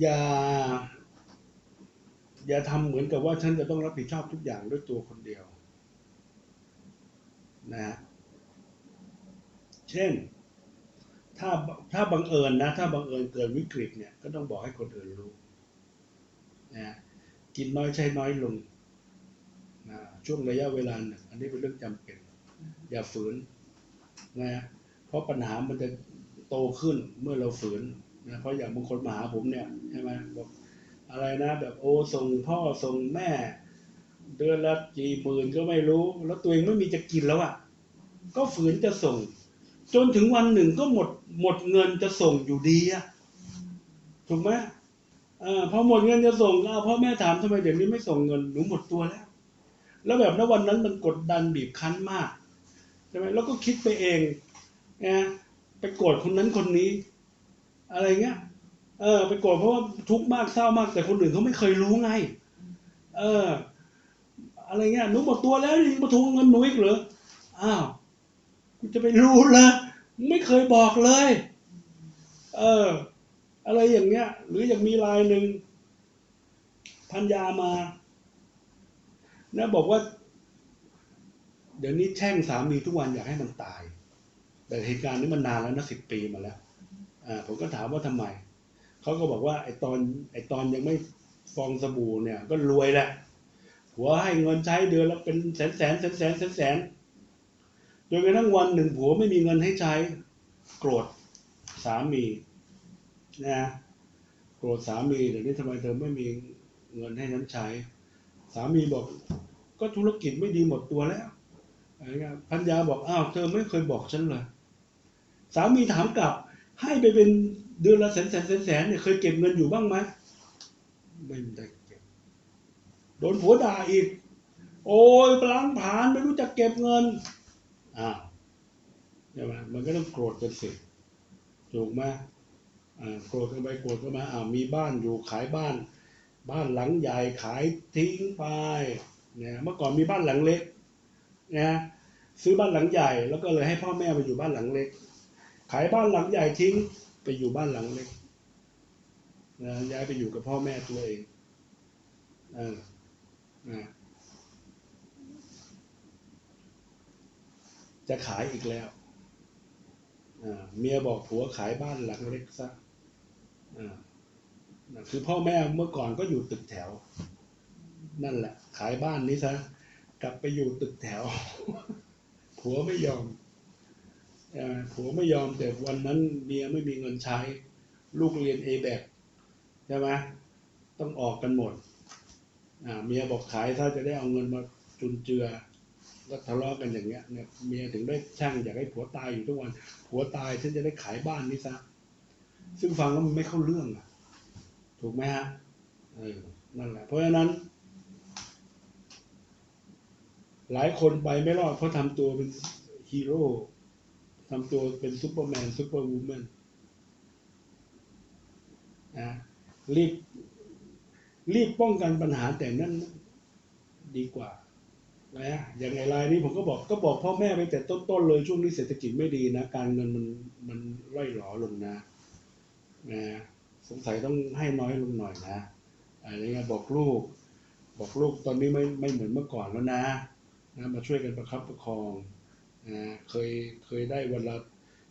อย่า อย่าทำเหมือนกับว่าฉันจะต้องรับผิดชอบทุกอย่างด้วยตัวคนเดียวนะฮะเช่น ถ้าถ้าบังเอิญนะ ถ้าบังเอิญเกิดวิกฤตเนี่ย ก็ต้องบอกให้คนอื่นรู้ นะฮะกินน้อยใช้น้อยลงนะช่วงระยะเวลาหนึ่งอันนี้เป็นเรื่องจำเป็น อย่าฝืนนะฮะเพราะปัญหามันจะโตขึ้นเมื่อเราฝืน นะเพราะอย่างบางคนมาหาผมเนี่ยใช่ไหมบอกอะไรนะแบบโอ้ส่งพ่อส่งแม่ เดือนละกี่หมื่นก็ไม่รู้ แล้วตัวเองไม่มีจะกินแล้วอะ ก็ฝืนจะส่ง จนถึงวันหนึ่งก็หมดหมดเงินจะส่งอยู่ดีอะถูกไหมเออพอหมดเงินจะส่งอ้าวพ่อแม่ถามทำไมเดี๋ยวนี้ไม่ส่งเงินหนูหมดตัวแล้ว แล้วแบบนั้นวันนั้นมันกดดันบีบคั้นมากใช่ไหมแล้วก็คิดไปเองนะไปโกรธคนนั้นคนนี้ อะไรเงี้ย เออ ไปโกรธเพราะว่าทุกข์มากเศร้ามาก แต่คนอื่นเขาไม่เคยรู้ไง เออ อะไรเงี้ยหนูหมดตัวแล้วยังมาทวงเงินหนูอีกเหรออ้าวกูจะไปรู้ละไม่เคยบอกเลย เออ อะไรอย่างเงี้ย หรืออย่างมีรายหนึ่งพันยามานะบอกว่า เดี๋ยวนี้แช่งสามีทุกวันอยากให้มันตาย แต่เหตุการณ์นี้มันนานแล้วนะสิบปีมาแล้ว ผมก็ถามว่าทำไม เขาก็บอกว่าไอตอนไอตอนยังไม่ฟองสบู่เนี่ยก็รวยแหละผัวให้เงินใช้เดือนละเป็นแสนแสนแสนแสนแสนแสนจนกระทั่งวันหนึ่งผัวไม่มีเงินให้ใช้ โกรธสามีนะโกรธสามีเดี๋ยวนี้ทำไมเธอไม่มีเงินให้ฉันใช้ สามีบอก ก็ธุรกิจไม่ดีหมดตัวแล้วอะไรเงี้ยพันยาบอกอ้าวเธอไม่เคยบอกฉันเลยสามีถามกลับ ให้ไปเป็นเดือนละแสนแสนแสนแสนเนี่ยเคยเก็บเงินอยู่บ้างไหมไม่ได้เก็บโดนผัวด่าอีก โอ้ยปลังผานไม่รู้จักเก็บเงินอ้าวใช่ไหมมันก็ต้องโกรธกันสิถูกไหมอ่าโกรธกันไปโกรธกันมาอ้าวมีบ้านอยู่ขายบ้าน บ้านหลังใหญ่ขายทิ้งไปเนี่ยเมื่อก่อนมีบ้านหลังเล็กนะซื้อบ้านหลังใหญ่ แล้วก็เลยให้พ่อแม่ไปอยู่บ้านหลังเล็ก ขายบ้านหลังใหญ่ทิ้งไปอยู่บ้านหลังเล็กนะย้ายไปอยู่กับพ่อแม่ตัวเองเออนะจะขายอีกแล้วเมียบอกผัวขายบ้านหลังเล็กซะคือพ่อแม่เมื่อก่อนก็อยู่ตึกแถว นั่นแหละ ขายบ้านนี้ซะกลับไปอยู่ตึกแถว ผัวไม่ยอม ผัวไม่ยอมแต่วันนั้นเมียไม่มีเงินใช้ ลูกเรียนเอแบกใช่ไหมต้องออกกันหมดเมียบอกขายถ้าจะได้เอาเงินมาจุนเจือก็ทะเลาะกันอย่างเงี้ยเนี่ยเมียถึงได้ช่างอยากให้ผัวตายอยู่ทุกวัน ผัวตายฉันจะได้ขายบ้านนี้ซะซึ่งฟังแล้วมันไม่เข้าเรื่องอะถูกไหมฮะเออนั่นแหละ เพราะฉะนั้น หลายคนไปไม่รอดเพราะทำตัวเป็นฮีโร่ ทำตัวเป็นซูเปอร์แมนซูเปอร์วูแมนนะรีบรีบป้องกันปัญหาแต่นั้นดีกว่านะอย่างไงรายนี้ผมก็บอกก็บอกพ่อแม่ไปแต่ต้นๆเลยช่วงนี้เศรษฐกิจไม่ดีนะ การเงินมันมันร่อยหลอลงนะนะสงสัยต้องให้น้อยลงหน่อยนะอะไรเงี้ยบอกลูก บอกลูกตอนนี้ไม่ไม่เหมือนเมื่อก่อนแล้วนะนะมาช่วยกันประคับประคอง เคยเคยได้วันละ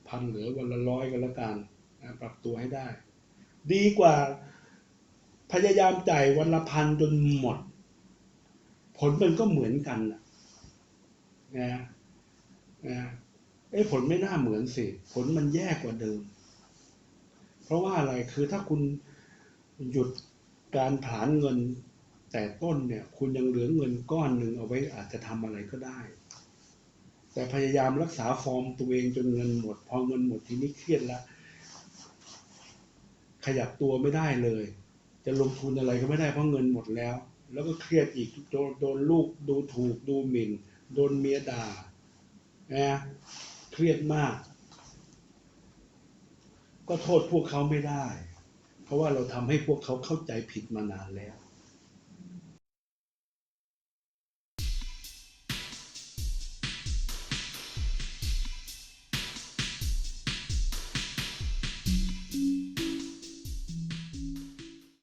พันเหลือวันละร้อยกันละกันนะปรับตัวให้ได้ ดีกว่าพยายามจ่ายวันละพันจนหมด ผลมันก็เหมือนกันนะนะนะเอ้ผลไม่น่าเหมือนสิ ผลมันแย่กว่าเดิม เพราะว่าอะไรคือถ้าคุณหยุดการผลานเงินแต่ต้นเนี่ย คุณยังเหลือเงินก้อนหนึ่งเอาไว้อาจจะทำอะไรก็ได้ แต่พยายามรักษาฟอร์มตัวเองจนเงินหมด พอเงินหมดทีนี้เครียดล้วขยับตัวไม่ได้เลย จะลงทุนอะไรก็ไม่ได้เพราะเงินหมดแล้ว แล้วก็เครียดอีกโดนโดนลูกดูถูกดูหมิ่น โดนเมียด่านะเครียดมาก ก็โทษพวกเขาไม่ได้ เพราะว่าเราทำให้พวกเขาเข้าใจผิดมานานแล้ว